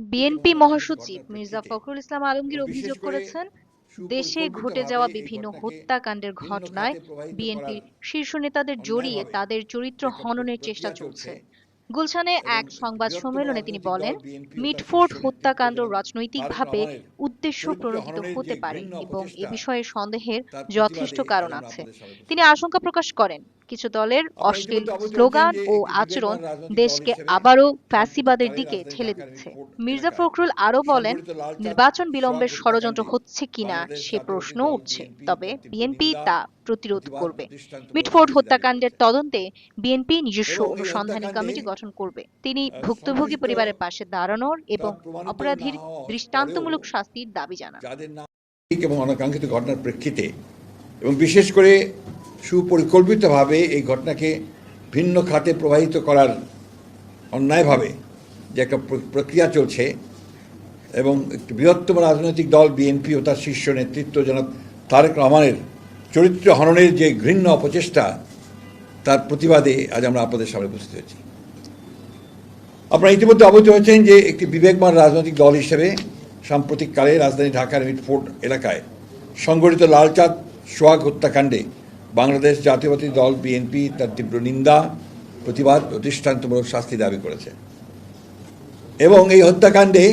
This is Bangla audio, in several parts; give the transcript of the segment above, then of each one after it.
বিএনপি মহাসচিব মির্জা ফখরুল ইসলাম আলমগীর অভিযোগ করেছেন দেশে ঘটে যাওয়া বিভিন্ন হত্যাকাণ্ডের ঘটনায় বিএনপির শীর্ষ নেতাদের জড়িয়ে তাদের চরিত্র হননের চেষ্টা চলছে গুলশানে এক সংবাদ সম্মেলনে তিনি বলেন মিটফোর্ড হত্যাকাণ্ড রাজনৈতিকভাবে উদ্দেশ্য প্রণোদিত হতে পারে এবং এ বিষয়ে সন্দেহের যথেষ্ট কারণ আছে। তিনি আশঙ্কা প্রকাশ করেন কিছু দলের অশ্লীল স্লোগান ও আচরণ দেশকে আবারও ফ্যাসিবাদের দিকে ঠেলে দিচ্ছে। মির্জা ফখরুল আরও বলেন নির্বাচন বিলম্বের ষড়যন্ত্র হচ্ছে কিনা সে প্রশ্ন উঠছে। তবে বিএনপি তা প্রতিরোধ করবে। মিটফোর্ড হত্যাকাণ্ডের তদন্তে বিএনপি নিজস্ব অনুসন্ধানী কমিটি গঠন করবে। তিনি ভুক্তভোগী পরিবারের পাশে দাঁড়ানোর এবং অপরাধীর দৃষ্টান্তমূলক শাস্তির দাবি জানান। এবং অনাকাঙ্ক্ষিত ঘটনার প্রেক্ষিতে এবং বিশেষ করে সুপরিকল্পিতভাবে এই ঘটনাকে ভিন্ন খাতে প্রবাহিত করার অন্যায়ভাবে যে একটা প্র- প্রক্রিয়া চলছে এবং একটি বৃহত্তম রাজনৈতিক দল বিএনপি ও তার শীর্ষ নেতৃত্ব জনাব তারেক রহমানের চরিত্র হননের যে ঘৃণ্য অপচেষ্টা, তার প্রতিবাদে আজ আমরা আপনাদের সামনে উপস্থিত হয়েছি। আপনারা ইতিমধ্যে অবহিত হয়েছেন যে একটি বিবেকমান রাজনৈতিক দল হিসেবে সাম্প্রতিককালে রাজধানী ঢাকার মিটফোর্ড এলাকায় সংগঠিত লালচাঁদ সোহাগ হত্যাকাণ্ডে বাংলাদেশ জাতীয়বাদী দল বিএনপি তার তীব্র নিন্দা, প্রতিবাদ ও শাস্তি দাবি করেছে। এবং এই হত্যাকাণ্ডে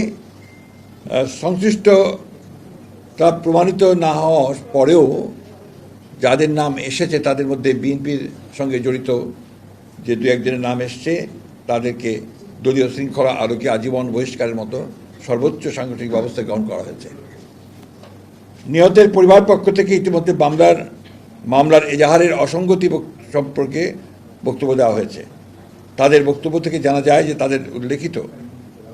সংশ্লিষ্ট তা প্রমাণিত না হওয়ার পরেও যাদের নাম এসেছে তাদের মধ্যে বিএনপির সঙ্গে জড়িত যে দু একজনের নাম এসছে, তাদেরকে দলীয় শৃঙ্খলা আলোকে আজীবন বহিষ্কারের মতো সর্বোচ্চ সাংগঠনিক ব্যবস্থা গ্রহণ করা হয়েছে। নিহতের পরিবার পক্ষ থেকে ইতিমধ্যে মামলার মামলার এজাহারের অসঙ্গতি সম্পর্কে বক্তব্য দেওয়া হয়েছে। তাদের বক্তব্য থেকে জানা যায় যে তাদের উল্লেখিত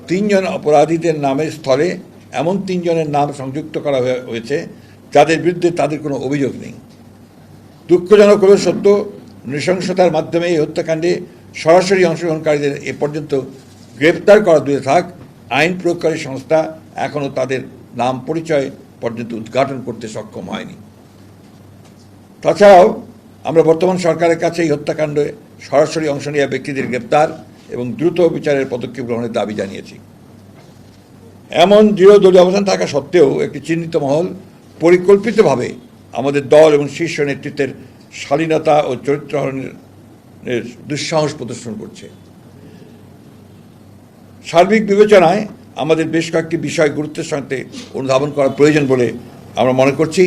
তিনজন অপরাধীদের নামের স্থলে এমন তিনজনের নাম সংযুক্ত করা হয়ে- হয়েছে, যাদের বিরুদ্ধে তাদের কোনো অভিযোগ নেই। দুঃখজনক হলেও সত্য, নৃশংসতার মাধ্যমে এই হত্যাকাণ্ডে সরাসরি অংশগ্রহণকারীদের এ পর্যন্ত গ্রেপ্তার করা দূরে থাক, আইন প্রয়োগকারী সংস্থা এখনও তাদের নাম পরিচয় পর্যন্ত উদ্ঘাটন করতে সক্ষম হয়নি। তাছাড়াও আমরা বর্তমান সরকারের কাছে এই হত্যাকাণ্ডে সরাসরি অংশ নেওয়া ব্যক্তিদের গ্রেপ্তার এবং দ্রুত বিচারের পদক্ষেপ গ্রহণের দাবি জানিয়েছি। এমন দৃঢ় দলীয় অবস্থান থাকা সত্ত্বেও একটি চিহ্নিত মহল পরিকল্পিতভাবে আমাদের দল এবং শীর্ষ নেতৃত্বের শালীনতা ও চরিত্রহরণের দুঃসাহস প্রদর্শন করছে। সার্বিক বিবেচনায় আমাদের বেশ কয়েকটি বিষয় গুরুত্বের সঙ্গে অনুধাবন করা প্রয়োজন বলে আমরা মনে করছি,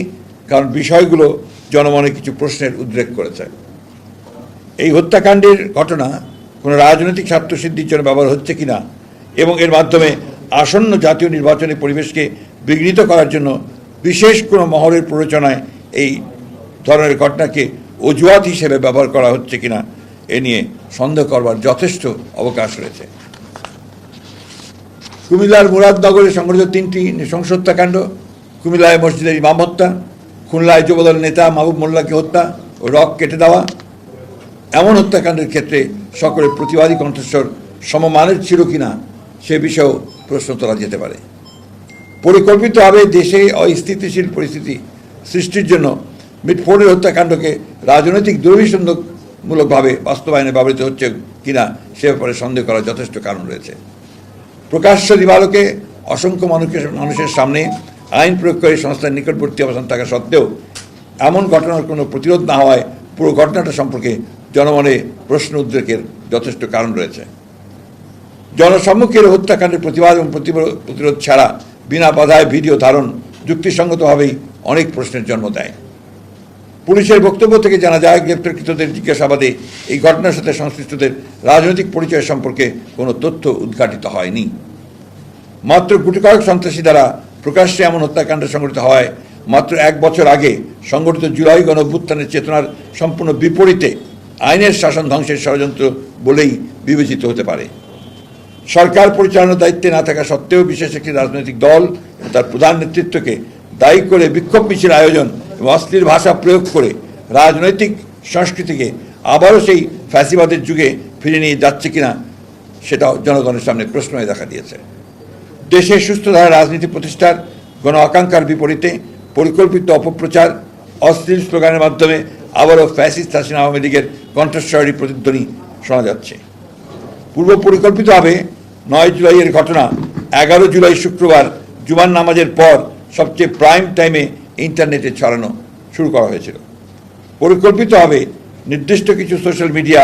কারণ বিষয়গুলো জনমনে কিছু প্রশ্নের উদ্রেক করেছে। এই হত্যাকাণ্ডের ঘটনা কোনো রাজনৈতিক স্বার্থসিদ্ধির জন্য ব্যবহার হচ্ছে কিনা এবং এর মাধ্যমে আসন্ন জাতীয় নির্বাচনের পরিবেশকে বিঘ্নিত করার জন্য বিশেষ কোনো মহলের প্ররোচনায় এই ধরনের ঘটনাকে অজুহাত হিসেবে ব্যবহার করা হচ্ছে কিনা এ নিয়ে সন্দেহ করবার যথেষ্ট অবকাশ রয়েছে। কুমিল্লার মুরাদনগরে সংঘটিত তিনটি নৃশংস হত্যাকাণ্ড কুমিল্লায় মসজিদের ইমাম হত্যা, খুলনায় যুবদল নেতা মাহবুব মোল্লাকে হত্যা ও রক কেটে দেওয়া, এমন হত্যাকাণ্ডের ক্ষেত্রে সকলের প্রতিবাদী কণ্ঠস্বর সমমানের ছিল কিনা সে বিষয়েও প্রশ্ন তোলা যেতে পারে। পরিকল্পিতভাবে দেশে অস্থিতিশীল পরিস্থিতি সৃষ্টির জন্য মিটফোর্ডের হত্যাকাণ্ডকে রাজনৈতিক দুর্বিসন্ধকমূলকভাবে বাস্তবায়নে ব্যবহৃত হচ্ছে কিনা সে ব্যাপারে সন্দেহ করার যথেষ্ট কারণ রয়েছে। প্রকাশ্য দিবালোকে অসংখ্য মানুষের মানুষের সামনে আইন প্রয়োগকারী সংস্থার নিকটবর্তী অবস্থান থাকা সত্ত্বেও এমন ঘটনার কোনো প্রতিরোধ না হওয়ায় পুরো ঘটনাটা সম্পর্কে জনমনে প্রশ্ন উদ্রেকের যথেষ্ট কারণ রয়েছে। জনসম্মুখের হত্যাকাণ্ডের প্রতিবাদ এবং প্রতিরোধ ছাড়া বিনা বাধায় ভিডিও ধারণ যুক্তিসঙ্গতভাবেই অনেক প্রশ্নের জন্ম দেয়। পুলিশের বক্তব্য থেকে জানা যায়, গ্রেপ্তারকৃতদের জিজ্ঞাসাবাদে এই ঘটনার সাথে সংশ্লিষ্টদের রাজনৈতিক পরিচয় সম্পর্কে কোনো তথ্য উদ্ঘাটিত হয়নি। মাত্র গুটি কয়েক সন্ত্রাসী দ্বারা প্রকাশ্যে এমন হত্যাকাণ্ড সংঘটিত হয় মাত্র এক বছর আগে সংগঠিত জুলাই গণ চেতনার সম্পূর্ণ বিপরীতে আইনের শাসন ধ্বংসের ষড়যন্ত্র বলেই বিবেচিত হতে পারে। সরকার পরিচালনার দায়িত্বে না থাকা সত্ত্বেও বিশেষ একটি রাজনৈতিক দল তার প্রধান নেতৃত্বকে দায়ী করে বিক্ষোভ মিছিল আয়োজন এবং অশ্লীল ভাষা প্রয়োগ করে রাজনৈতিক সংস্কৃতিকে আবারও সেই ফ্যাসিবাদের যুগে ফিরে নিয়ে যাচ্ছে কিনা সেটাও জনগণের সামনে প্রশ্ন হয়ে দেখা দিয়েছে। দেশে সুস্থ ধারা রাজনীতি প্রতিষ্ঠার গণ আকাঙ্ক্ষার বিপরীতে পরিকল্পিত অপপ্রচার, অশ্লীল স্লোগানের মাধ্যমে আবারও ফ্যাসিস্ট হাসিনা আওয়ামী লীগের কণ্ঠস্বরী প্রতিধ্বনি শোনা যাচ্ছে। পূর্ব পরিকল্পিতভাবে নয় জুলাইয়ের ঘটনা, এগারো জুলাই শুক্রবার জুমার নামাজের পর সবচেয়ে প্রাইম টাইমে ইন্টারনেটে ছড়ানো শুরু করা হয়েছিল। পরিকল্পিতভাবে নির্দিষ্ট কিছু সোশ্যাল মিডিয়া,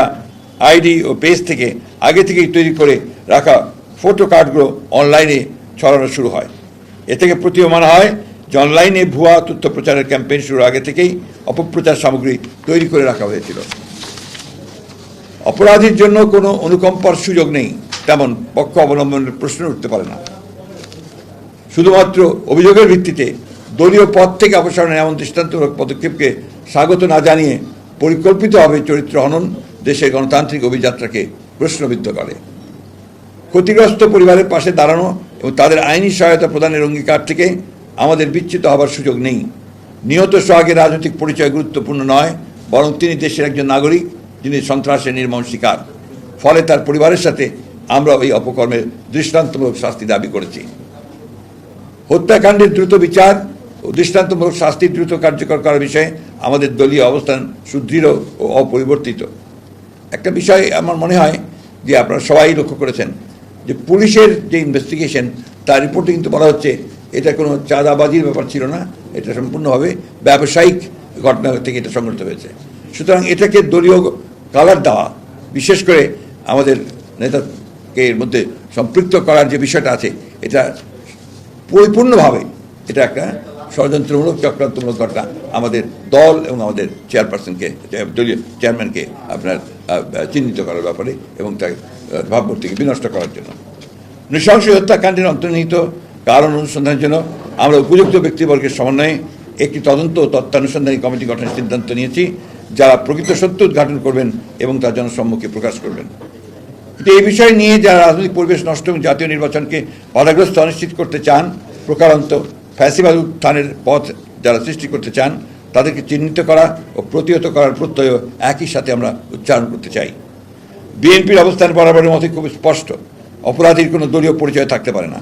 আইডি ও পেজ থেকে আগে থেকেই তৈরি করে রাখা ফটো কার্ডগুলো অনলাইনে ছড়ানো শুরু হয়। এ থেকে প্রতীয়মান হয় যে অনলাইনে ভুয়া তথ্য প্রচারের ক্যাম্পেইন শুরুর আগে থেকেই অপপ্রচার সামগ্রী তৈরি করে রাখা হয়েছিল। অপরাধীর জন্য কোনো অনুকম্পার সুযোগ নেই, তেমন পক্ষ অবলম্বনের প্রশ্ন উঠতে পারে না। শুধুমাত্র অভিযোগের ভিত্তিতে দলীয় পদ থেকে অপসারণের এমন দৃষ্টান্তমূলক পদক্ষেপকে স্বাগত না জানিয়ে পরিকল্পিতভাবে চরিত্র হনন দেশের গণতান্ত্রিক অভিযাত্রাকে প্রশ্নবিদ্ধ করে। ক্ষতিগ্রস্ত পরিবারের পাশে দাঁড়ানো এবং তাদের আইনি সহায়তা প্রদানের অঙ্গীকার থেকে আমাদের বিচ্যুত হবার সুযোগ নেই। নিহত সোহাগের রাজনৈতিক পরিচয় গুরুত্বপূর্ণ নয়, বরং তিনি দেশের একজন নাগরিক, যিনি সন্ত্রাসের নির্মম শিকার। ফলে তার পরিবারের সাথে আমরা এই অপকর্মের দৃষ্টান্তমূলক শাস্তি দাবি করেছি। হত্যাকাণ্ডের দ্রুত বিচার ও দৃষ্টান্তমূলক শাস্তি দ্রুত কার্যকর করার বিষয়ে আমাদের দলীয় অবস্থান সুদৃঢ় ও অপরিবর্তিত। একটা বিষয় আমার মনে হয় যে আপনারা সবাই লক্ষ্য করেছেন যে পুলিশের যে ইনভেস্টিগেশন তার রিপোর্টে কিন্তু বলা হচ্ছে এটা কোনো চাঁদাবাজির ব্যাপার ছিল না, এটা সম্পূর্ণভাবে ব্যবসায়িক ঘটনা থেকে এটা সংঘটিত হয়েছে। সুতরাং এটাকে দলীয় কালার দেওয়া, বিশেষ করে আমাদের নেতাকে এর মধ্যে সম্পৃক্ত করার যে বিষয়টা আছে, এটা পরিপূর্ণভাবে এটা একটা ষড়যন্ত্রমূলক, চক্রান্তমূলক ঘটনা আমাদের দল এবং আমাদের চেয়ারপারসনকে দলীয় চেয়ারম্যানকে আপনার চিহ্নিত করার ব্যাপারে এবং তার ভাবমূর্তিকে বিনষ্ট করার জন্য। নৃশংস হত্যাকাণ্ডের অন্তর্নিহিত কারণ অনুসন্ধানের জন্য আমরা উপযুক্ত ব্যক্তিবর্গের সমন্বয়ে একটি তদন্ত ও তত্ত্বানুসন্ধানী কমিটি গঠনের সিদ্ধান্ত নিয়েছি, যারা প্রকৃত সত্য উদ্ঘাটন করবেন এবং তার জনসম্মুখে প্রকাশ করবেন। কিন্তু এই বিষয় নিয়ে যারা রাজনৈতিক পরিবেশ নষ্ট এবং জাতীয় নির্বাচনকে বাধাগ্রস্ত অনিশ্চিত করতে চান, প্রকারান্ত ফ্যাসিবাদ উত্থানের পথ যারা সৃষ্টি করতে চান, তাদেরকে চিহ্নিত করা ও প্রতিহত করার প্রত্যয় একই সাথে আমরা উচ্চারণ করতে চাই। বিএনপির অবস্থান বরাবরের মধ্যে খুব স্পষ্ট। অপরাধীর কোনো দলীয় পরিচয় থাকতে পারে না।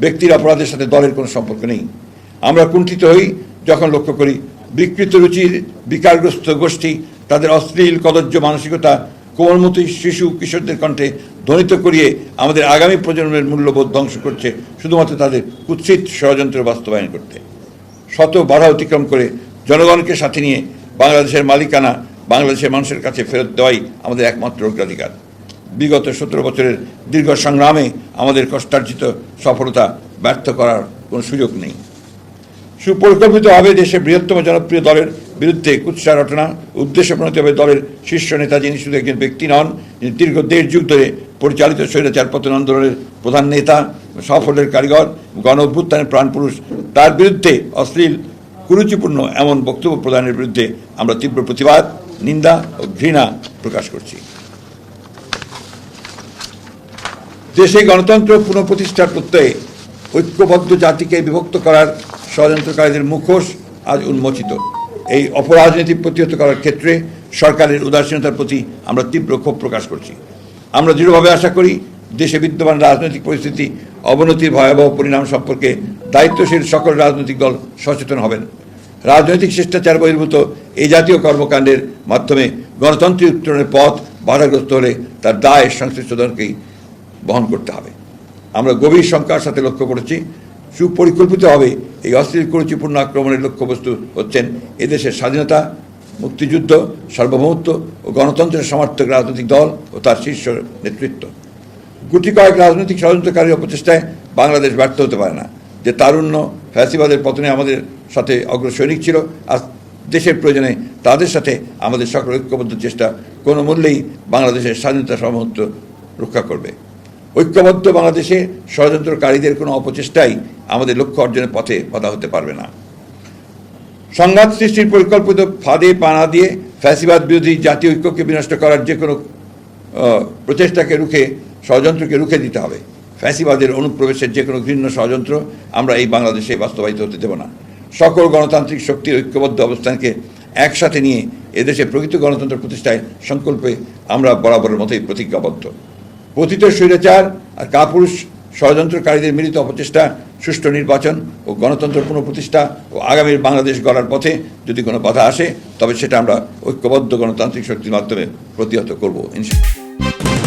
ব্যক্তির অপরাধের সাথে দলের কোনো সম্পর্ক নেই। আমরা কুণ্ঠিত হই যখন লক্ষ্য করি বিকৃত রুচির বিকারগ্রস্ত গোষ্ঠী, তাদের অশ্লীল কদর্য মানসিকতা কোমলমতি শিশু, কিশোরদের কণ্ঠে ধ্বনিত করিয়ে আমাদের আগামী প্রজন্মের মূল্যবোধ ধ্বংস করছে শুধুমাত্র তাদের কুৎসিত ষড়যন্ত্র বাস্তবায়ন করতে। শত বাধা অতিক্রম করে জনগণকে সাথে নিয়ে বাংলাদেশের মালিকানা, বাংলাদেশের মানুষের কাছে ফেরত দেওয়াই আমাদের একমাত্র অগ্রাধিকার। বিগত সতেরো বছরের দীর্ঘ সংগ্রামে আমাদের কষ্টার্জিত সফলতা ব্যর্থ করার কোনো সুযোগ নেই। সুপরিকল্পিতভাবে দেশের বৃহত্তম জনপ্রিয় দলের বিরুদ্ধে কুৎসা রটনা, উদ্দেশ্য প্রণীতভাবে দলের শীর্ষ নেতা যিনি শুধু একজন ব্যক্তি নন, যিনি দীর্ঘ দেড় যুগ ধরে পরিচালিত স্বৈরাচার পতন আন্দোলনের প্রধান নেতা সাফল্যের কারিগর, গণ অভ্যুত্থানের প্রাণপুরুষ তার বিরুদ্ধে অশ্লীল, কুরুচিপূর্ণ এমন বক্তব্য প্রদানের বিরুদ্ধে আমরা তীব্র প্রতিবাদ, নিন্দা ও ঘৃণা প্রকাশ করছি। দেশে গণতন্ত্র পুনঃপ্রতিষ্ঠার প্রত্যয়ে ঐক্যবদ্ধ জাতিকে বিভক্ত করার ষড়যন্ত্রকারীদের মুখোশ আজ উন্মোচিত। এই অপরাজনীতি প্রতিহত করার ক্ষেত্রে সরকারের উদাসীনতার প্রতি আমরা তীব্র ক্ষোভ প্রকাশ করছি। আমরা দৃঢ়ভাবে আশা করি দেশে বিদ্যমান রাজনৈতিক পরিস্থিতি, অবনতির ভয়াবহ পরিণাম সম্পর্কে দায়িত্বশীল সকল রাজনৈতিক দল সচেতন হবেন। রাজনৈতিক শিষ্টাচার বহির্ভূত এই জাতীয় কর্মকাণ্ডের মাধ্যমে গণতন্ত্রের উত্তরণের পথ বাধাগ্রস্ত হলে তার দায় সংশ্লিষ্ট দলকেই বহন করতে হবে। আমরা গভীর শঙ্কার সাথে লক্ষ্য করেছি সুপরিকল্পিতভাবে এই অস্থির কুরুচিপূর্ণ আক্রমণের লক্ষ্যবস্তু হচ্ছেন এদেশের স্বাধীনতা, মুক্তিযুদ্ধ, সার্বভৌমত্ব ও গণতন্ত্রের সমর্থক রাজনৈতিক দল ও তার শীর্ষ নেতৃত্ব। গুটি কয়েক রাজনৈতিক ষড়যন্ত্রকারী অপচেষ্টায় বাংলাদেশ ব্যর্থ হতে পারে না। যে তারুণ্য ফ্যাসিবাদের পতনে আমাদের সাথে অগ্রসৈনিক ছিল আর দেশের প্রয়োজনে তাদের সাথে আমাদের সকল ঐক্যবদ্ধ চেষ্টা কোনো মূল্যেই বাংলাদেশের স্বাধীনতা সমর্থ রক্ষা করবে। ঐক্যবদ্ধ বাংলাদেশে ষড়যন্ত্রকারীদের কোনো অপচেষ্টাই আমাদের লক্ষ্য অর্জনের পথে বাধা হতে পারবে না। সংঘাত সৃষ্টির পরিকল্পিত ফাঁদে পানা দিয়ে ফ্যাসিবাদ বিরোধী জাতীয় ঐক্যকে বিনষ্ট করার যে কোনো প্রচেষ্টাকে রুখে, ষড়যন্ত্রকে রুখে দিতে হবে। ফ্যাসিবাদের অনুপ্রবেশের যে কোনো ঘৃণ্য ষড়যন্ত্র আমরা এই বাংলাদেশে বাস্তবায়িত হতে দেব না। সকল গণতান্ত্রিক শক্তির ঐক্যবদ্ধ অবস্থানকে একসাথে নিয়ে এদেশে প্রকৃত গণতন্ত্র প্রতিষ্ঠায় সংকল্পে আমরা বরাবরের মতোই প্রতিজ্ঞাবদ্ধ। পতিত স্বৈরাচার আর কাপুরুষ ষড়যন্ত্রকারীদের মিলিত অপচেষ্টা, সুষ্ঠু নির্বাচন ও গণতন্ত্র পুনঃপ্রতিষ্ঠা ও আগামীর বাংলাদেশ গড়ার পথে যদি কোনো বাধা আসে, তবে সেটা আমরা ঐক্যবদ্ধ গণতান্ত্রিক শক্তির মাধ্যমে প্রতিহত করব ইনশাল্লাহ